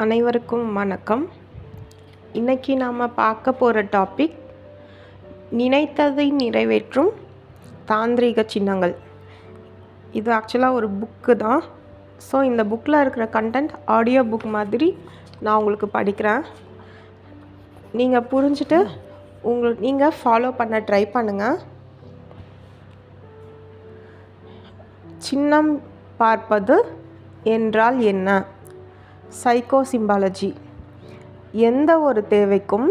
அனைவருக்கும் வணக்கம். இன்றைக்கி நாம் பார்க்க போகிற டாபிக் நினைத்ததை நிறைவேற்றும் தாந்திரிக சின்னங்கள். இது ஆக்சுவலாக ஒரு புக்கு தான். ஸோ இந்த புக்கில் இருக்கிற கண்டென்ட் ஆடியோ புக் மாதிரி நான் உங்களுக்கு படிக்கிறேன். நீங்கள் புரிஞ்சுட்டு உங்களுக்கு நீங்கள் ஃபாலோ பண்ண ட்ரை பண்ணுங்கள் சின்னம் பார்ப்பது என்றால் என்ன? சைக்கோ சிம்பாலஜி எந்த ஒரு தேவைக்கும்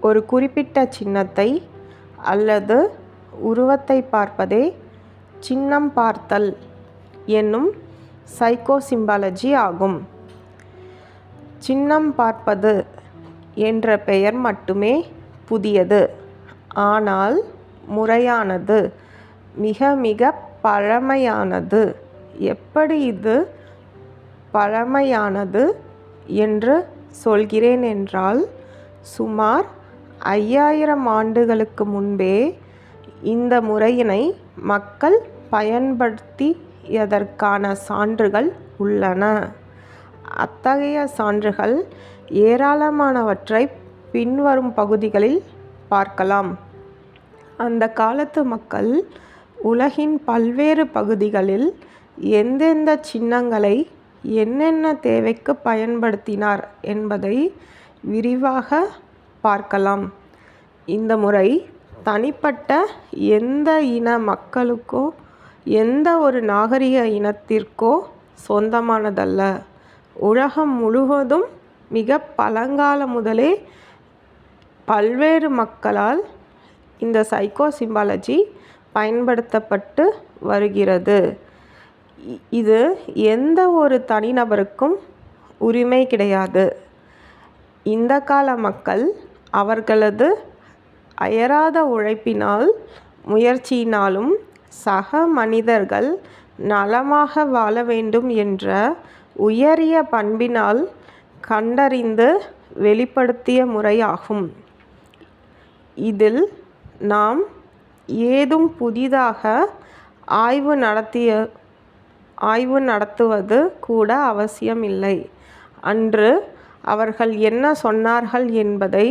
ஒரு குறிப்பிட்ட சின்னத்தை அல்லது உருவத்தை பார்ப்பதே சின்னம் பார்த்தல் என்னும் சைக்கோ சிம்பாலஜி ஆகும். சின்னம் பார்ப்பது என்ற பெயர் மட்டுமே புதியது. ஆனால் முறையானது மிக மிக பழமையானது. எப்படி இது பழமையானது என்று சொல்கிறேன் என்றால் சுமார் ஐயாயிரம் ஆண்டுகளுக்கு முன்பே இந்த முறையினை மக்கள் பயன்படுத்தியதற்கான சான்றுகள் உள்ளன. அத்தகைய சான்றுகள் ஏராளமானவற்றை பின்வரும் பகுதிகளில் பார்க்கலாம். அந்த காலத்து மக்கள் உலகின் பல்வேறு பகுதிகளில் எந்தெந்த சின்னங்களை என்னென்ன தேவைக்கு பயன்படுத்தினார் என்பதை விரிவாக பார்க்கலாம். இந்த முறை தனிப்பட்ட எந்த இன மக்களுக்கோ எந்த ஒரு நாகரிக இனத்திற்கோ சொந்தமானதல்ல. உலகம் முழுவதும் மிக பழங்காலம் முதலே பல்வேறு மக்களால் இந்த சைக்கோ சிம்பாலஜி பயன்படுத்தப்பட்டு வருகிறது. இது எந்த ஒரு தனிநபருக்கும் உரிமை கிடையாது. இந்த கால மக்கள் அவர்களது அயராத உழைப்பினால் முயற்சியினாலும் சக மனிதர்கள் நலமாக வாழ வேண்டும் என்ற உயரிய பண்பினால் கண்டறிந்து வெளிப்படுத்திய முறையாகும். இதில் நாம் ஏதும் புதிதாக ஆய்வு நடத்திய ஆய்வு நடத்துவது கூட அவசியமில்லை. அன்று அவர்கள் என்ன சொன்னார்கள் என்பதை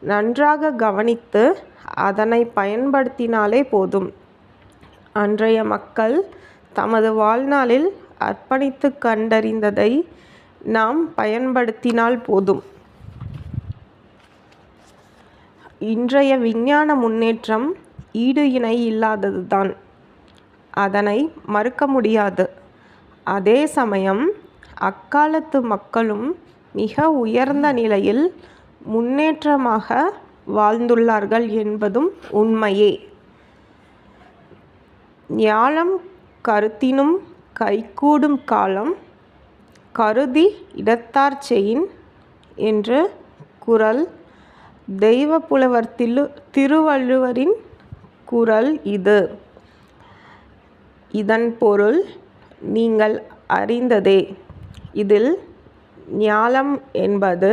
நன்றாக கவனித்து அதனை பயன்படுத்தினாலே போதும். அன்றைய மக்கள் தமது வாழ்நாளில் அர்ப்பணித்து கண்டறிந்ததை நாம் பயன்படுத்தினால் போதும். இன்றைய விஞ்ஞான முன்னேற்றம் ஈடு இணை இல்லாததுதான். அதனை மறுக்க முடியாது. அதே சமயம் அக்காலத்து மக்களும் மிக உயர்ந்த நிலையில் முன்னேற்றமாக வாழ்ந்துள்ளார்கள் என்பதும் உண்மையே. ஞாலம் கருத்தினும் கைகூடும் காலம் கருதி இடத்தார் செயின் என்று குரல் தெய்வ புலவர் திரு திருவள்ளுவரின் குரல் இது. இதன் பொருள் நீங்கள் அறிந்ததே. இதில் ஞாலம் என்பது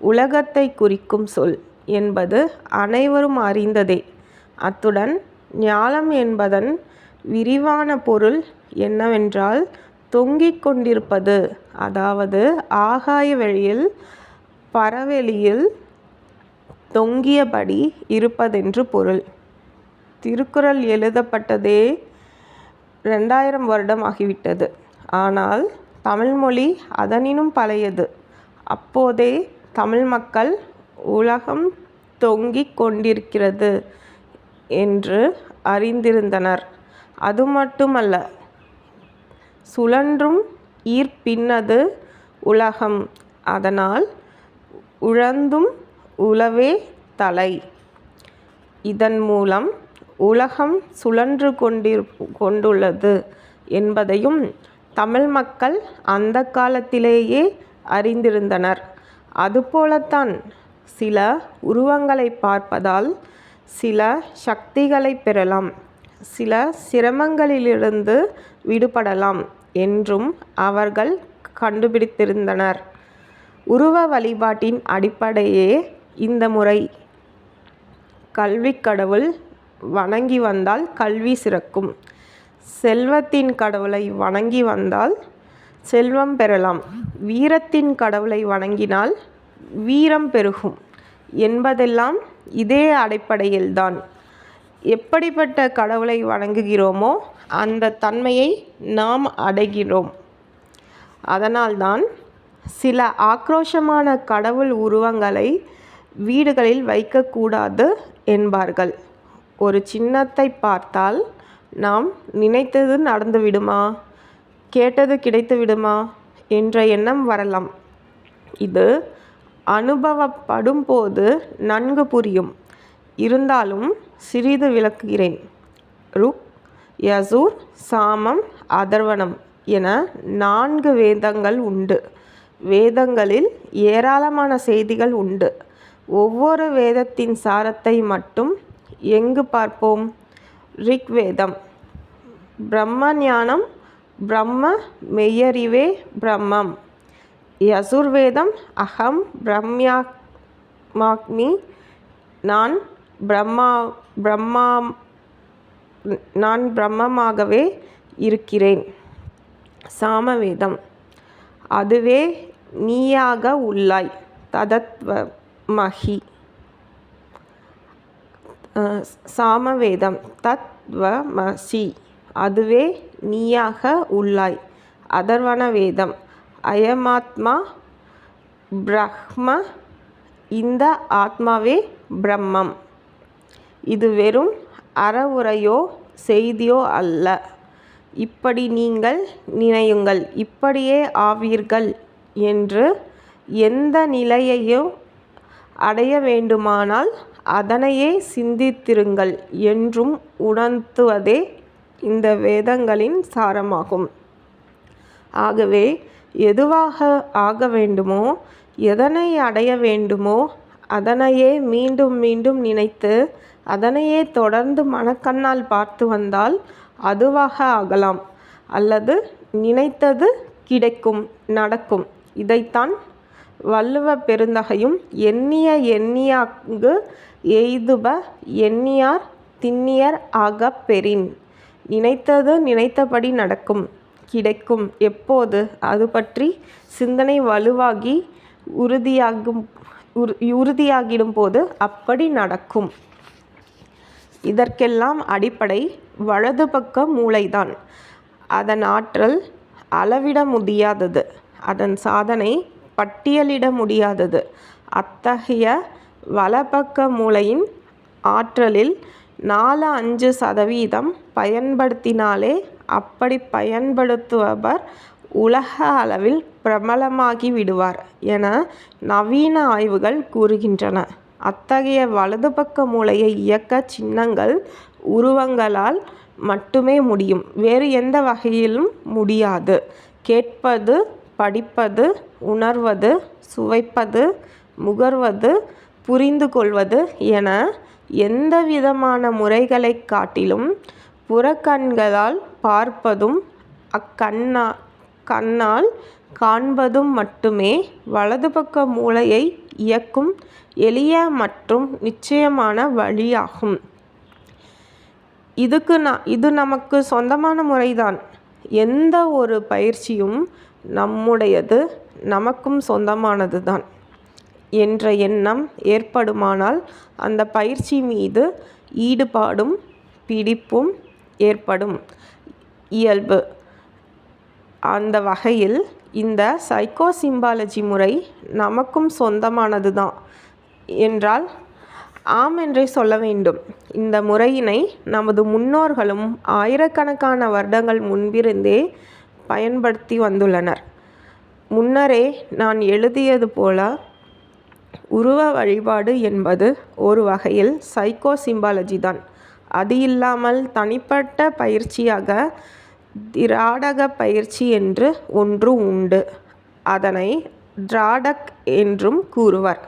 உலகத்தை குறிக்கும் சொல் என்பது அனைவரும் அறிந்ததே. அத்துடன் ஞாலம் என்பதன் விரிவான பொருள் என்னவென்றால் தொங்கிக் கொண்டிருப்பது அதாவது ஆகாய வெளியில் பரவெளியில் தொங்கியபடி இருப்பதென்று பொருள். திருக்குறள் எழுதப்பட்டதே ரெண்டாயிரம் வருடம் ஆகிவிட்டது ஆனால் தமிழ்மொழி அதனினும் பழையது. அப்போதே தமிழ் மக்கள் உலகம் தொங்கிக் கொண்டிருக்கிறது என்று அறிந்திருந்தனர். அது மட்டுமல்ல சுழன்றும் ஈர்ப்பின்னது உலகம். அதனால் உழந்தும் உளவே தலை. இதன் மூலம் உலகம் சுழன்று கொண்டிரு கொண்டுள்ளது என்பதையும் தமிழ் மக்கள் அந்த காலத்திலேயே அறிந்திருந்தனர். அதுபோலத்தான் சில உருவங்களை பார்ப்பதால் சில சக்திகளை பெறலாம் சில சிரமங்களிலிருந்து விடுபடலாம் என்றும் அவர்கள் கண்டுபிடித்திருந்தனர். உருவ வழிபாட்டின் அடிப்படையே இந்த முறை. கல்விக் கடவுள் வணங்கி வந்தால் கல்வி சிறக்கும். செல்வத்தின் கடவுளை வணங்கி வந்தால் செல்வம் பெறலாம். வீரத்தின் கடவுளை வணங்கினால் வீரம் பெருகும். என்பதெல்லாம் இதே அடிப்படையில்தான். எப்படிப்பட்ட கடவுளை வணங்குகிறோமோ அந்த தன்மையை நாம் அடைகிறோம். அதனால்தான் சில ஆக்ரோஷமான கடவுள் உருவங்களை வீடுகளில் வைக்கக்கூடாது என்பார்கள். ஒரு சின்னத்தை பார்த்தால் நாம் நினைத்தது நடந்துவிடுமா கேட்டது கிடைத்து விடுமா? என்ற எண்ணம் வரலாம். இது அனுபவப்படும் போது நன்கு புரியும். இருந்தாலும் சிறிது விளக்குகிறேன். ருக் யசூர் சாமம் அதர்வனம் என நான்கு வேதங்கள் உண்டு. வேதங்களில் ஏராளமான செய்திகள் உண்டு. ஒவ்வொரு வேதத்தின் சாரத்தை மட்டும் எங்கு பார்ப்போம்? ரிக்வேதம். பிரம்ம ஞானம் பிரம்ம மெய்யறிவே பிரம்மம். யசுர்வேதம் அகம் பிரம்யாமாக்மி நான் பிரம்மா பிரம்மா நான் பிரம்மமாகவே இருக்கிறேன். சாமவேதம். அதுவே நீயாக உள்ளாய். ததத்வ மகி. சாமவேதம். தத்வமசி. அதுவே நீயாக உள்ளாய். அதர்வண வேதம் அயமாத்மா பிரம்ம இந்த ஆத்மாவே பிரம்மம். இது வெறும் அறவுரையோ செய்தியோ அல்ல. இப்படி நீங்கள் நினையுங்கள். இப்படியே ஆவீர்கள் என்று எந்த நிலையையும் அடைய வேண்டுமானால் அதனையே சிந்தித்திருங்கள் என்றும் உணர்த்துவதே இந்த வேதங்களின் சாரமாகும். ஆகவே எதுவாக ஆக வேண்டுமோ எதனை அடைய வேண்டுமோ அதனையே மீண்டும் மீண்டும் நினைத்து அதனையே தொடர்ந்து மனக்கண்ணால் பார்த்து வந்தால் அதுவாக ஆகலாம். அல்லது நினைத்தது கிடைக்கும் நடக்கும். இதைத்தான் வள்ளுவ பெருந்தகையும் எண்ணிய எண்ணியாங்கு எய்துப எண்ணியார் திண்ணியர் ஆகப் பெறின். நினைத்தது நினைத்தபடி நடக்கும் கிடைக்கும். எப்போது? அது பற்றி சிந்தனை வலுவாகி உறுதியாகும் உறுதியாகிடும் போது அப்படி நடக்கும். இதற்கெல்லாம் அடிப்படை வலது பக்க மூளைதான். அதன் ஆற்றல் அளவிட முடியாதது. அதன் சாதனை பட்டியலிட முடியாதது. அத்தகைய வலப்பக்க மூளையின் ஆற்றலில் நாலு அஞ்சு சதவீதம் பயன்படுத்தினாலே அப்படி பயன்படுத்துபவர் உலக அளவில் பிரபலமாகி விடுவார் என நவீன ஆய்வுகள் கூறுகின்றன. அத்தகைய வலது பக்க மூளையை இயக்க சின்னங்கள் உருவங்களால் மட்டுமே முடியும். வேறு எந்த வகையிலும் முடியாது. கேட்பது படிப்பது உணர்வது சுவைப்பது முகர்வது புரிந்து கொள்வது என எந்த விதமான முறைகளைக் காட்டிலும் புறக்கண்களால் பார்ப்பதும் அக்கண்ணா கண்ணால் காண்பதும் மட்டுமே வலது பக்க மூளையை இயக்கும் எளிய மற்றும் நிச்சயமான வழியாகும். இதுக்கு நான் இது நமக்கு சொந்தமான முறைதான். எந்த ஒரு பயிற்சியும் நம்முடையது நமக்கும் சொந்தமானது தான் என்ற எண்ணம் ஏற்படுமானால் அந்த பயிற்சி மீது ஈடுபாடும் பிடிப்பும் ஏற்படும். இயல்பு. அந்த வகையில் இந்த சைக்கோ சிம்பாலஜி முறை நமக்கும் சொந்தமானது தான் என்றால் ஆம் என்றே சொல்ல வேண்டும். இந்த முறையினை நமது முன்னோர்களும் ஆயிரக்கணக்கான வருடங்கள் முன்பிருந்தே பயன்படுத்தி வந்துள்ளனர். முன்னரே நான் எழுதியது போல உருவ வழிபாடு என்பது ஒரு வகையில் சைக்கோ சிம்பாலஜி தான். அது இல்லாமல் தனிப்பட்ட பயிற்சியாக திராடக பயிற்சி என்று ஒன்று உண்டு. அதனை திராடக் என்றும் கூறுவர்.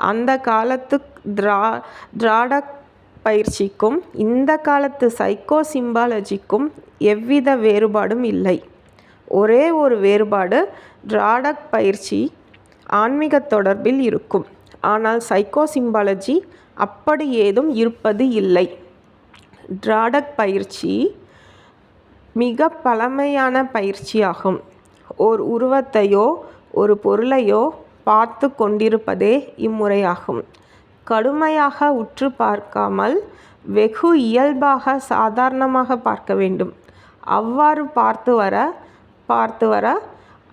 அந்த காலத்து திரா திராடக் பயிற்சிக்கும் இந்த காலத்து சைக்கோ சிம்பாலஜிக்கும் எவ்வித வேறுபாடும் இல்லை. ஒரே ஒரு வேறுபாடு டிராடக் பயிற்சி ஆன்மீக தொடர்பில் இருக்கும் ஆனால் சைக்கோ சிம்பாலஜி அப்படி ஏதும் இருப்பது இல்லை டிராடக் பயிற்சி மிக பழமையான பயிற்சியாகும் ஓர் உருவத்தையோ ஒரு பொருளையோ பார்த்து கொண்டிருப்பதே இம்முறையாகும். கடுமையாக உற்று பார்க்காமல் வெகு இயல்பாக சாதாரணமாக பார்க்க வேண்டும். அவ்வாறு பார்த்து வர பார்த்து வர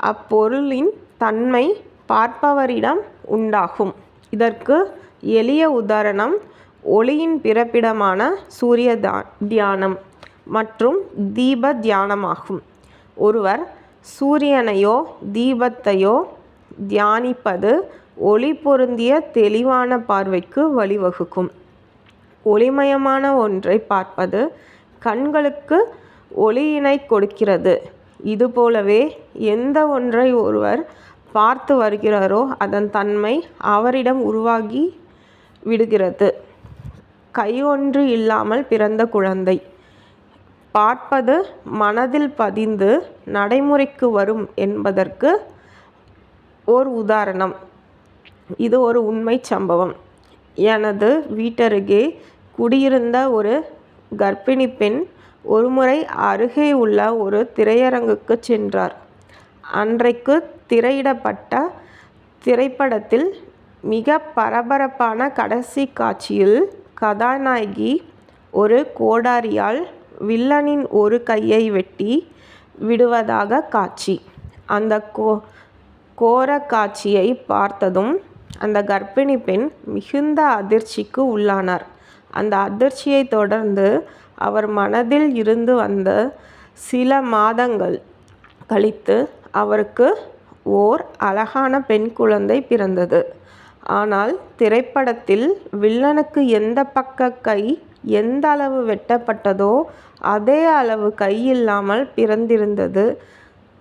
அப்பொருளின் தன்மை பார்ப்பவரிடம் உண்டாகும். இதற்கு எளிய உதாரணம் ஒளியின் பிறப்பிடமான சூரிய தியானம் மற்றும் தீப தியானமாகும். ஒருவர் சூரியனையோ தீபத்தையோ தியானிப்பது ஒளி பொருந்திய தெளிவான பார்வைக்கு வழிவகுக்கும். ஒளிமயமான ஒன்றைப் பார்ப்பது கண்களுக்கு ஒளியினைக் கொடுக்கிறது. இதுபோலவே எந்த ஒன்றை ஒருவர் பார்த்து வருகிறாரோ அதன் தன்மை அவரிடம் உருவாகி விடுகிறது. கையொன்று இல்லாமல் பிறந்த குழந்தை. பார்ப்பது மனதில் பதிந்து நடைமுறைக்கு வரும் என்பதற்கு ஓர் உதாரணம். இது ஒரு உண்மைச் சம்பவம். எனது வீட்டருகே குடியிருந்த ஒரு கர்ப்பிணி பெண் ஒருமுறை அருகே உள்ள ஒரு திரையரங்குக்குச் சென்றார். அன்றைக்குத் திரையிடப்பட்ட திரைப்படத்தில் மிக பரபரப்பான கடைசி காட்சியில் கதாநாயகி ஒரு கோடாரியால் வில்லனின் ஒரு கையை வெட்டி விடுவதாக காட்சி. அந்தக் கோரக் காட்சியை பார்த்ததும் அந்த கர்ப்பிணி பெண் மிகுந்த அதிர்ச்சிக்கு உள்ளானார். அந்த அதிர்ச்சியைத் தொடர்ந்து அவர் மனதில் இருந்து வந்த சில மாதங்கள் கழித்து அவருக்கு ஓர் அழகான பெண் குழந்தை பிறந்தது. ஆனால் திரைப்படத்தில் வில்லனுக்கு எந்த பக்க கை எந்த அளவு வெட்டப்பட்டதோ அதே அளவு கை இல்லாமல் பிறந்திருந்தது.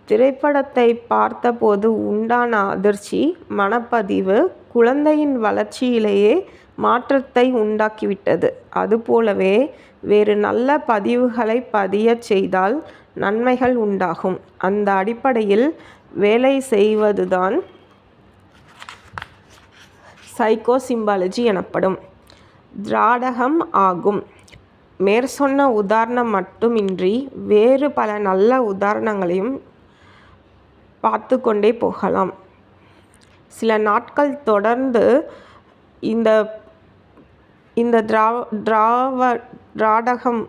திரைப்படத்தை பார்த்தபோது உண்டான அதிர்ச்சி மனப்பதிவு குழந்தையின் வளர்ச்சியிலேயே மாற்றத்தை உண்டாக்கிவிட்டது. அதுபோலவே வேறு நல்ல பதிவுகளைப் பதியச் செய்தால் நன்மைகள் உண்டாகும். அந்த அடிப்படையில் வேலை செய்வதுதான் சைக்கோசிம்பாலஜி எனப்படும் திராடகம் ஆகும். மேற்சொன்ன உதாரணம் மட்டுமின்றி வேறு பல நல்ல உதாரணங்களையும் பார்த்து கொண்டே போகலாம். சில நாட்கள் தொடர்ந்து இந்த இந்த திராடகம்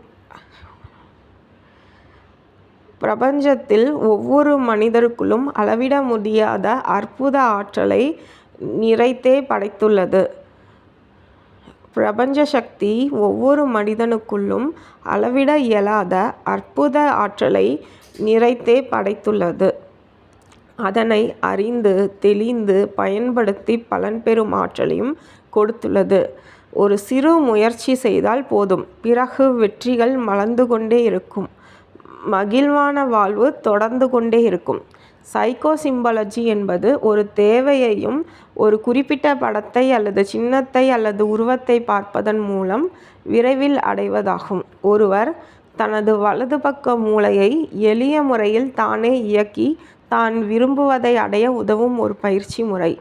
பிரபஞ்சத்தில் ஒவ்வொரு மனிதருக்குள்ளும் அளவிட முடியாத அற்புத ஆற்றலை நிறைத்தே படைத்துள்ளது. பிரபஞ்ச சக்தி ஒவ்வொரு மனிதனுக்குள்ளும் அளவிட இயலாத அற்புத ஆற்றலை நிறைத்தே படைத்துள்ளது. அதனை அறிந்து தெளிந்து பயன்படுத்தி பலன் பெறும் ஆற்றலையும் கொடுத்துள்ளது. ஒரு சிறு முயற்சி செய்தால் போதும் பிறகு வெற்றிகள் மலர்ந்து கொண்டே இருக்கும். மகிழ்வான வாழ்வு தொடர்ந்து கொண்டே இருக்கும். சைக்கோசிம்பாலஜி என்பது ஒரு தேவையையும் ஒரு குறிப்பிட்ட படத்தை அல்லது சின்னத்தை அல்லது உருவத்தை பார்ப்பதன் மூலம் விரைவில் அடைவதாகும். ஒருவர் தனது வலது பக்க மூளையை எளிய முறையில் தானே இயக்கி தான் விரும்புவதை அடைய உதவும் ஒரு பயிற்சி முறை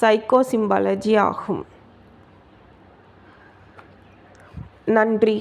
சைக்கோ சிம்பாலஜி ஆகும். நன்றி.